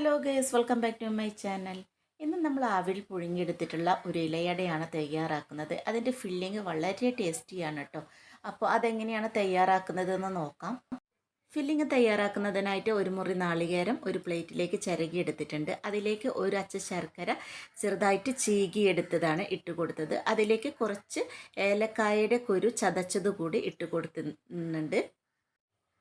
Hello guys welcome back to my channel ഇന്ന് നമ്മൾ അവിൽ പുഴുങ്ങിയെടുത്തിട്ടുള്ള ഒരു ഇലയടയാണ് തയ്യാറാക്കുന്നത്. അതിന്റെ ഫില്ലിങ് വളരെ ടേസ്റ്റിയാണ് കേട്ടോ അപ്പോൾ അതെങ്ങനെയാണ് തയ്യാറാക്കുന്നതെന്ന് നോക്കാം. ഫില്ലിങ് തയ്യാറാക്കുന്നതിനായിട്ട് ഒരു മുറി നാളികേരം ഒരു പ്ലേറ്റിലേക്ക് ചിരകി എടുത്തിട്ടുണ്ട് അതിലേക്ക് ഒരു അച്ച ശർക്കര ചെറുതായിട്ട് ചീകി എടുത്തതാണ് ഇട്ട് കൊടുത്തത്. അതിലേക്ക് കുറച്ച് ഏലക്കായയുടെ കുരു ചതച്ചത് കൂടി ഇട്ട് കൊടുക്കുന്നുണ്ട്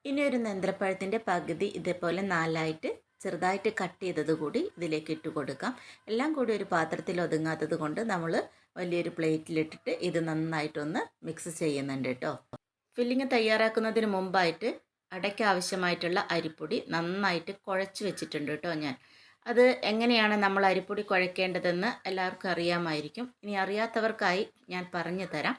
ഇനി ഒരു നേന്ത്രപ്പഴത്തിന്റെ പകുതി ഇതേപോലെ നാലായിട്ട് ചെറുതായിട്ട് കട്ട് ചെയ്തത് കൂടി ഇതിലേക്ക് ഇട്ട് കൊടുക്കാം. എല്ലാം കൂടി ഒരു പാത്രത്തിൽ ഒതുങ്ങാത്തത് കൊണ്ട് നമ്മൾ വലിയൊരു പ്ലേറ്റിലിട്ടിട്ട് ഇത് നന്നായിട്ടൊന്ന് മിക്സ് ചെയ്യുന്നുണ്ട് കേട്ടോ. ഫില്ലിങ് തയ്യാറാക്കുന്നതിന് മുമ്പായിട്ട് അടയ്ക്ക് ആവശ്യമായിട്ടുള്ള അരിപ്പൊടി നന്നായിട്ട് കുഴച്ച് വെച്ചിട്ടുണ്ട് കേട്ടോ ഞാൻ. അത് എങ്ങനെയാണ് നമ്മൾ അരിപ്പൊടി കുഴക്കേണ്ടതെന്ന് എല്ലാവർക്കും അറിയാമായിരിക്കും. ഇനി അറിയാത്തവർക്കായി ഞാൻ പറഞ്ഞു തരാം.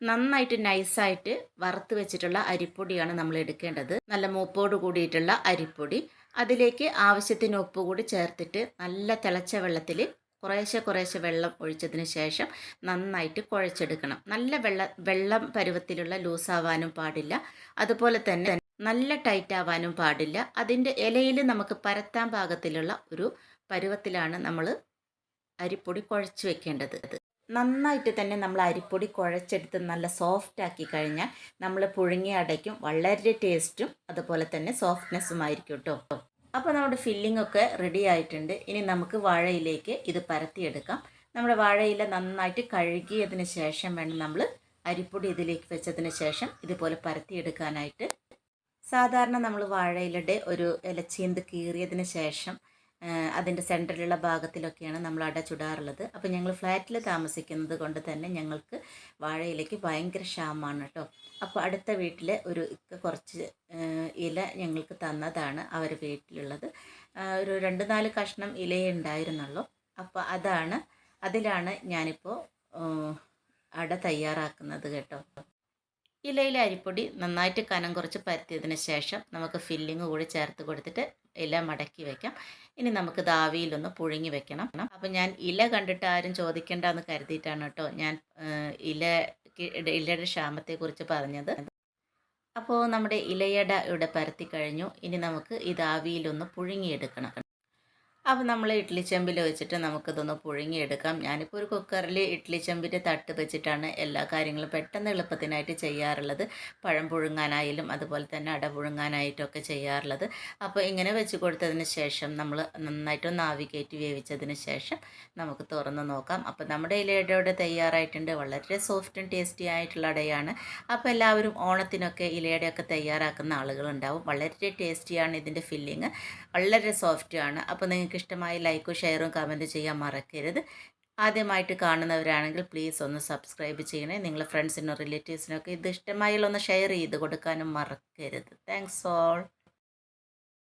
നന്നായിട്ട് നൈസായിട്ട് വറുത്ത് വെച്ചിട്ടുള്ള അരിപ്പൊടിയാണ് നമ്മൾ എടുക്കേണ്ടത്. നല്ല മൂപ്പോട് കൂടിയിട്ടുള്ള അരിപ്പൊടി. അതിലേക്ക് ആവശ്യത്തിന് ഉപ്പ് കൂടി ചേർത്തിട്ട് നല്ല തിളച്ച വെള്ളത്തിൽ കുറേശ്ശെ കുറേശ്ശെ വെള്ളം ഒഴിച്ചതിന് ശേഷം നന്നായിട്ട് കുഴച്ചെടുക്കണം. നല്ല വെള്ള വെള്ളം പരുവത്തിലുള്ള ലൂസാവാനും പാടില്ല. അതുപോലെ തന്നെ നല്ല ടൈറ്റ് ആവാനും പാടില്ല. അതിന്റെ ഇലയിൽ നമുക്ക് പരത്താൻ പാകത്തിലുള്ള ഒരു പരുവത്തിലാണ് നമ്മൾ അരിപ്പൊടി കുഴച്ച് വെക്കേണ്ടത്. നന്നായിട്ട് തന്നെ നമ്മൾ അരിപ്പൊടി കുഴച്ചെടുത്ത് നല്ല സോഫ്റ്റ് ആക്കി കഴിഞ്ഞാൽ നമ്മൾ പുഴുങ്ങി അടയ്ക്കും. വളരെ ടേസ്റ്റും അതുപോലെ തന്നെ സോഫ്റ്റ്നെസ്സും ആയിരിക്കും കേട്ടോ അപ്പോൾ നമ്മുടെ ഫില്ലിംഗ് ഒക്കെ റെഡി ആയിട്ടുണ്ട്. ഇനി നമുക്ക് വാഴയിലേക്ക് ഇത് പരത്തിയെടുക്കാം. നമ്മുടെ വാഴയില നന്നായിട്ട് കഴുകിയതിന് ശേഷം വേണം നമ്മൾ അരിപ്പൊടി ഇതിലേക്ക് വെച്ചതിന് ശേഷം ഇതുപോലെ പരത്തിയെടുക്കാനായിട്ട്. സാധാരണ നമ്മൾ വാഴയിലയുടെ ഒരു ഇലച്ചീന്ത് കീറിയതിന് ശേഷം അതിന്റെ സെന്ററിലുള്ള ഭാഗത്തിലൊക്കെയാണ് നമ്മൾ അട ചുടാറുള്ളത്. അപ്പോൾ ഞങ്ങൾ ഫ്ലാറ്റിൽ താമസിക്കുന്നത് കൊണ്ട് തന്നെ ഞങ്ങൾക്ക് വാഴയിലേക്ക് ഭയങ്കര ക്ഷാമമാണ് കേട്ടോ. അപ്പോൾ അടുത്ത വീട്ടിൽ ഒരു കുറച്ച് ഇല ഞങ്ങൾക്ക് തന്നതാണ് അവർ വീട്ടിലുള്ളത്. ഒരു രണ്ട് നാല് കഷ്ണം ഇലയേ ഉണ്ടായിരുന്നുള്ളൂ. അപ്പോൾ അതാണ് അതിലാണ് ഞാനിപ്പോൾ അട തയ്യാറാക്കുന്നത് കേട്ടോ. ഇലയിലെ അരിപ്പൊടി നന്നായിട്ട് കനം കുറച്ച് പരത്തിയതിന് ശേഷം നമുക്ക് ഫില്ലിങ് കൂടി ചേർത്ത് കൊടുത്തിട്ട് ഇല മടക്കി വെക്കാം. ഇനി നമുക്ക് ദാവിയിലൊന്ന് പുഴുങ്ങി വെക്കണം. അപ്പം ഞാൻ ഇല കണ്ടിട്ട് ആരും ചോദിക്കേണ്ട എന്ന് കരുതിയിട്ടാണ് കേട്ടോ ഞാൻ ഇല ഇലയുടെ ക്ഷാമത്തെക്കുറിച്ച് പറഞ്ഞത്. അപ്പോൾ നമ്മുടെ ഇലയട ഇവിടെ പരത്തി കഴിഞ്ഞു. ഇനി നമുക്ക് ഇത് ആവിയിലൊന്ന് പുഴുങ്ങിയെടുക്കണം. അപ്പോൾ നമ്മൾ ഇഡ്ഡലി ചെമ്പിൽ വെച്ചിട്ട് നമുക്കിതൊന്ന് പുഴുങ്ങിയെടുക്കാം. ഞാനിപ്പോൾ ഒരു കുക്കറിൽ ഇഡ്ഡലി ചെമ്പിന്റെ തട്ട് വെച്ചിട്ടാണ് എല്ലാ കാര്യങ്ങളും പെട്ടെന്ന് എളുപ്പത്തിനായിട്ട് ചെയ്യാറുള്ളത്. പഴം പുഴുങ്ങാനായാലും അതുപോലെ തന്നെ അട പുഴുങ്ങാനായിട്ടൊക്കെ ചെയ്യാറുള്ളത്. അപ്പോൾ ഇങ്ങനെ വെച്ച് കൊടുത്തതിന് ശേഷം നമ്മൾ നന്നായിട്ടൊന്ന് ആവി കയറ്റി വേവിച്ചതിന് ശേഷം നമുക്ക് തുറന്ന് നോക്കാം. അപ്പോൾ നമ്മുടെ ഇലയുടെ തയ്യാറായിട്ടുണ്ട്. വളരെ സോഫ്റ്റും ടേസ്റ്റി ആയിട്ടുള്ള അടയാണ്. അപ്പോൾ എല്ലാവരും ഓണത്തിനൊക്കെ ഇലയുടെയൊക്കെ തയ്യാറാക്കുന്ന ആളുകളുണ്ടാവും. വളരെ ടേസ്റ്റിയാണ് ഇതിന്റെ ഫില്ലിങ്. വളരെ സോഫ്റ്റാണ് അപ്പോൾ നിങ്ങൾക്ക് നിങ്ങൾക്ക് ഇഷ്ടമായി ലൈക്കും ഷെയറും കമന്റ് ചെയ്യാൻ മറക്കരുത്. ആദ്യമായിട്ട് കാണുന്നവരാണെങ്കിൽ പ്ലീസ് ഒന്ന് സബ്സ്ക്രൈബ് ചെയ്യണേ. നിങ്ങളുടെ ഫ്രണ്ട്സിനും റിലേറ്റീവ്സിനൊക്കെ ഇത് ഇഷ്ടമായാലൊന്ന് ഷെയർ ചെയ്ത് കൊടുക്കാനും മറക്കരുത്. Thanks all.